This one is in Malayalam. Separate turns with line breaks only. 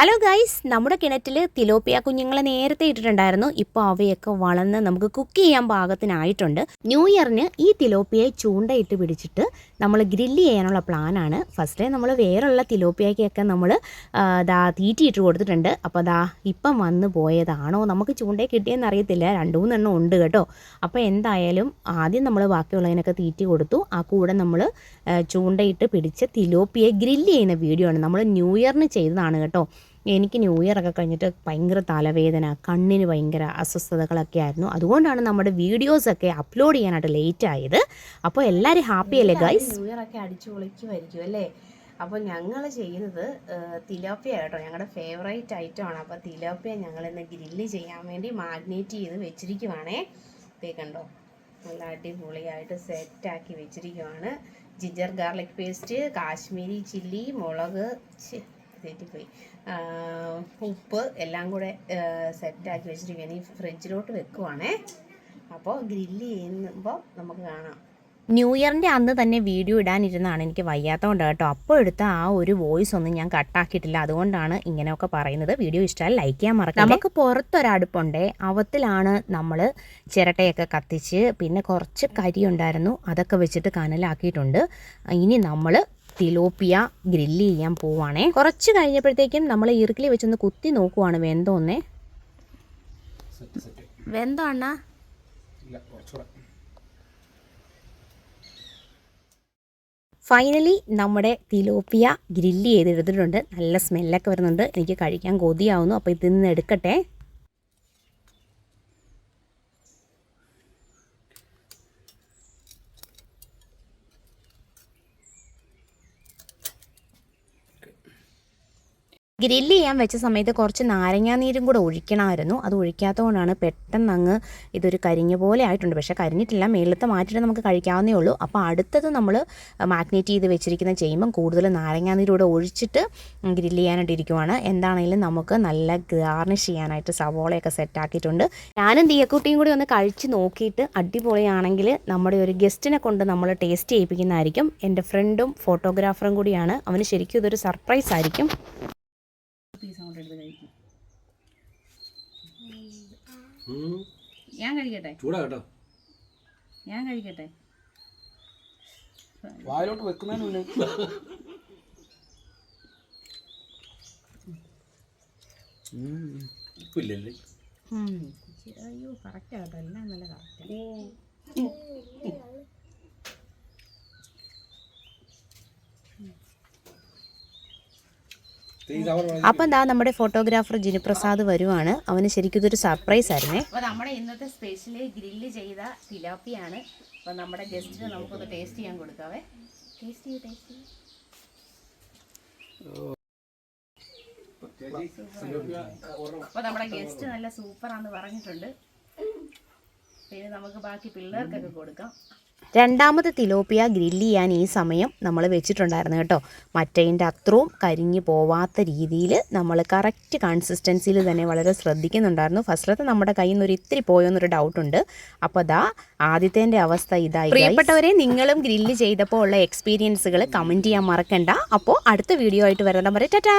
ഹലോ ഗൈസ് നമ്മുടെ കിണറ്റിൽ തിലോപ്പിയ കുഞ്ഞുങ്ങളെ നേരത്തെ ഇട്ടിട്ടുണ്ടായിരുന്നു. ഇപ്പോൾ അവയൊക്കെ വളർന്ന് നമുക്ക് കുക്ക് ചെയ്യാൻ പാകത്തിനായിട്ടുണ്ട്. ന്യൂ ഇയറിന് ഈ തിലോപ്പിയെ ചൂണ്ടയിട്ട് പിടിച്ചിട്ട് നമ്മൾ ഗ്രില്ല് ചെയ്യാനുള്ള പ്ലാനാണ് ഫസ്റ്റ് നമ്മൾ വേറുള്ള തിലോപ്പിയയ്ക്കൊക്കെ നമ്മൾ ദാ തീറ്റിയിട്ട് കൊടുത്തിട്ടുണ്ട്. അപ്പോൾ ദാ ഇപ്പം വന്ന് പോയതാണോ? നമുക്ക് ചൂണ്ടയെ കിട്ടിയെന്ന് അറിയത്തില്ല. രണ്ടു മൂന്നെണ്ണം ഉണ്ട് കേട്ടോ. അപ്പോൾ എന്തായാലും ആദ്യം നമ്മൾ ബാക്കിയുള്ളതിനൊക്കെ തീറ്റി കൊടുത്തു. ആ കൂടെ നമ്മൾ ചൂണ്ടയിട്ട് പിടിച്ച തിലോപ്പിയെ ഗ്രില്ല് ചെയ്യുന്ന വീഡിയോ ആണ്. നമ്മൾ ന്യൂ ഇയറിന് ചെയ്തതാണ് കേട്ടോ. എനിക്ക് ന്യൂ ഇയർ ഒക്കെ കഴിഞ്ഞിട്ട് ഭയങ്കര തലവേദന കണ്ണിന് ഭയങ്കര അസ്വസ്ഥതകളൊക്കെ ആയിരുന്നു. അതുകൊണ്ടാണ് നമ്മുടെ വീഡിയോസൊക്കെ അപ്ലോഡ് ചെയ്യാനായിട്ട് ലേറ്റ് ആയത്. അപ്പോൾ എല്ലാവരും ഹാപ്പി അല്ലേ ഗൈസ്
ന്യൂ ഇയർ ഒക്കെ അടിച്ചു പൊളിക്കുമായിരിക്കും അല്ലേ? അപ്പോൾ ഞങ്ങൾ ചെയ്യുന്നത് തിലോപ്പിയ കേട്ടോ. ഞങ്ങളുടെ ഫേവറേറ്റ് ഐറ്റം ആണ്. അപ്പോൾ തിലോപ്പിയ ഞങ്ങൾ ഇന്ന് ഗ്രില്ല് ചെയ്യാൻ വേണ്ടി മാഗ്നേറ്റ് ചെയ്ത് വെച്ചിരിക്കുവാണേ. കേൾക്കണ്ടോ കണ്ടോ? നല്ല അടിപൊളിയായിട്ട് സെറ്റാക്കി വെച്ചിരിക്കുവാണ്. Ginger garlic paste Kashmiri chilli മുളക് തെറ്റിപ്പോയി പോയി ഉപ്പ് എല്ലാം കൂടെ സെറ്റാക്കി വെച്ചിരിക്കുകയാണ് ഈ ഫ്രിഡ്ജിലോട്ട് വെക്കുവാണേ. അപ്പോൾ ഗ്രില്ല് ചെയ്യുമ്പോൾ നമുക്ക് കാണാം.
ന്യൂ ഇയറിന്റെ അന്ന് തന്നെ വീഡിയോ ഇടാനിരുന്നാണ് എനിക്ക് വയ്യാത്തതുകൊണ്ട് കേട്ടോ. അപ്പോൾ എടുത്ത ആ ഒരു വോയിസ് ഒന്നും ഞാൻ കട്ടാക്കിയിട്ടില്ല. അതുകൊണ്ടാണ് ഇങ്ങനെയൊക്കെ പറയുന്നത്. വീഡിയോ ഇഷ്ടമായി ലൈക്ക് ചെയ്യാൻ മറക്കാം നമുക്ക് പുറത്തൊരടുപ്പുണ്ടേ. അവത്തിലാണ് നമ്മൾ ചിരട്ടയൊക്കെ കത്തിച്ച് പിന്നെ കുറച്ച് കരി ഉണ്ടായിരുന്നു അതൊക്കെ വെച്ചിട്ട് കനലാക്കിയിട്ടുണ്ട്. ഇനി നമ്മൾ തിലോപ്പിയ ഗ്രില്ല് ചെയ്യാൻ പോവാണേ. കുറച്ച് കഴിഞ്ഞപ്പോഴത്തേക്കും നമ്മൾ ഇറുക്കിലി വെച്ചൊന്ന് കുത്തി നോക്കുവാണ് വെന്തോന്നെ. വെന്തോ അണ്ണാ? ഫൈനലി നമ്മുടെ തിലോപ്പിയ ഗ്രില്ല് ചെയ്തെടുത്തിട്ടുണ്ട് നല്ല സ്മെല്ലൊക്കെ വരുന്നുണ്ട്. എനിക്ക് കഴിക്കാൻ കൊതിയാവുന്നു. അപ്പോൾ ഇതിൽ നിന്ന് എടുക്കട്ടെ. ഗ്രില്ല് ചെയ്യാൻ വെച്ച സമയത്ത് കുറച്ച് നാരങ്ങാനീരും കൂടെ ഒഴിക്കണമായിരുന്നു. അത് ഒഴിക്കാത്തതുകൊണ്ടാണ് പെട്ടെന്ന് അങ്ങ് ഇതൊരു കരിഞ്ഞ പോലെ ആയിട്ടുണ്ട്. പക്ഷേ കരിഞ്ഞിട്ടില്ല. മേളത്തെ മാറ്റിയിട്ട് നമുക്ക് കഴിക്കാവുന്നേ ഉള്ളൂ. അപ്പോൾ അടുത്തത് നമ്മൾ മാഗ്നേറ്റ് ചെയ്ത് വെച്ചിരിക്കുന്ന ചെയ്യുമ്പം കൂടുതൽ നാരങ്ങാനീരൂടെ ഒഴിച്ചിട്ട് ഗ്രില്ല് ചെയ്യാനായിട്ട് ഇരിക്കുവാണ്. എന്താണെങ്കിലും നമുക്ക് നല്ല ഗാർണിഷ് ചെയ്യാനായിട്ട് സവോളയൊക്കെ സെറ്റാക്കിയിട്ടുണ്ട് ഞാനും തീയക്കുട്ടിയും കൂടി ഒന്ന് കഴിച്ച് നോക്കിയിട്ട് അടിപൊളിയാണെങ്കിൽ നമ്മുടെ ഒരു ഗസ്റ്റിനെ കൊണ്ട് നമ്മൾ ടേസ്റ്റ് ചെയ്യിപ്പിക്കുന്നതായിരിക്കും. എന്റെ ഫ്രണ്ടും ഫോട്ടോഗ്രാഫറും കൂടിയാണ്. അവന് ശരിക്കും ഇതൊരു സർപ്രൈസ് ആയിരിക്കും.
ഞാൻ കഴിക്കട്ടെ?
ചൂടാ കേട്ടോ.
ഞാൻ കഴിക്കട്ടെ?
വായിലോട്ട് വെക്കുന്നതിന്. ഉപ്പില്ലല്ലേ?
അയ്യോ കറക്റ്റ് ആട്ടോ. എല്ലാം നല്ല കറക്റ്റ്
ഈ സവർ വളരെ-
അപ്പം എന്താ നമ്മുടെ ഫോട്ടോഗ്രാഫർ ജിനുപ്രസാദ് വരുവാണ്. അവന് ശരിക്കും ഇതൊരു സർപ്രൈസ് ആയിരുന്നേ.
അപ്പൊ നമ്മുടെ ഇന്നത്തെ സ്പെഷ്യലി ഗ്രില്ല് ചെയ്ത തിലാപ്പിയാണ്. അപ്പൊ നമ്മുടെ ഗസ്റ്റിന് നമുക്കൊന്ന് ടേസ്റ്റ് ചെയ്യാൻ കൊടുക്കാവേ. ടേസ്റ്റ് ചെയ്യൂ ടേസ്റ്റ് ചെയ്യൂ. അപ്പോൾ നമ്മുടെ ഗസ്റ്റ് നല്ല സൂപ്പറാന്ന് പറഞ്ഞിട്ടുണ്ട്. പിന്നെ നമുക്ക് ബാക്കി പിള്ളേർക്കൊക്കെ കൊടുക്കാം.
രണ്ടാമത്തെ തിലോപ്പിയ ഗ്രില്ല് ചെയ്യാൻ ഈ സമയം നമ്മൾ വെച്ചിട്ടുണ്ടായിരുന്നു കേട്ടോ. മറ്റേതിന്റെ അത്രയും കരിഞ്ഞു പോവാത്ത രീതിയിൽ നമ്മൾ കറക്റ്റ് കൺസിസ്റ്റൻസിയിൽ തന്നെ വളരെ ശ്രദ്ധിക്കുന്നുണ്ടായിരുന്നു. ഫസ്റ്റിലത്തെ നമ്മുടെ കയ്യിൽ നിന്ന് ഒരു ഇത്തിരി പോയോന്നൊരു ഡൗട്ടുണ്ട് അപ്പോൾ അതാ ആദ്യത്തേന്റെ അവസ്ഥ ഇതായി പ്രിയപ്പെട്ടവരെ നിങ്ങളും ഗ്രില്ല് ചെയ്തപ്പോൾ ഉള്ള എക്സ്പീരിയൻസുകൾ കമന്റ് ചെയ്യാൻ മറക്കണ്ട. അപ്പോൾ അടുത്ത വീഡിയോ ആയിട്ട് വരണം വരെ ടാറ്റാ!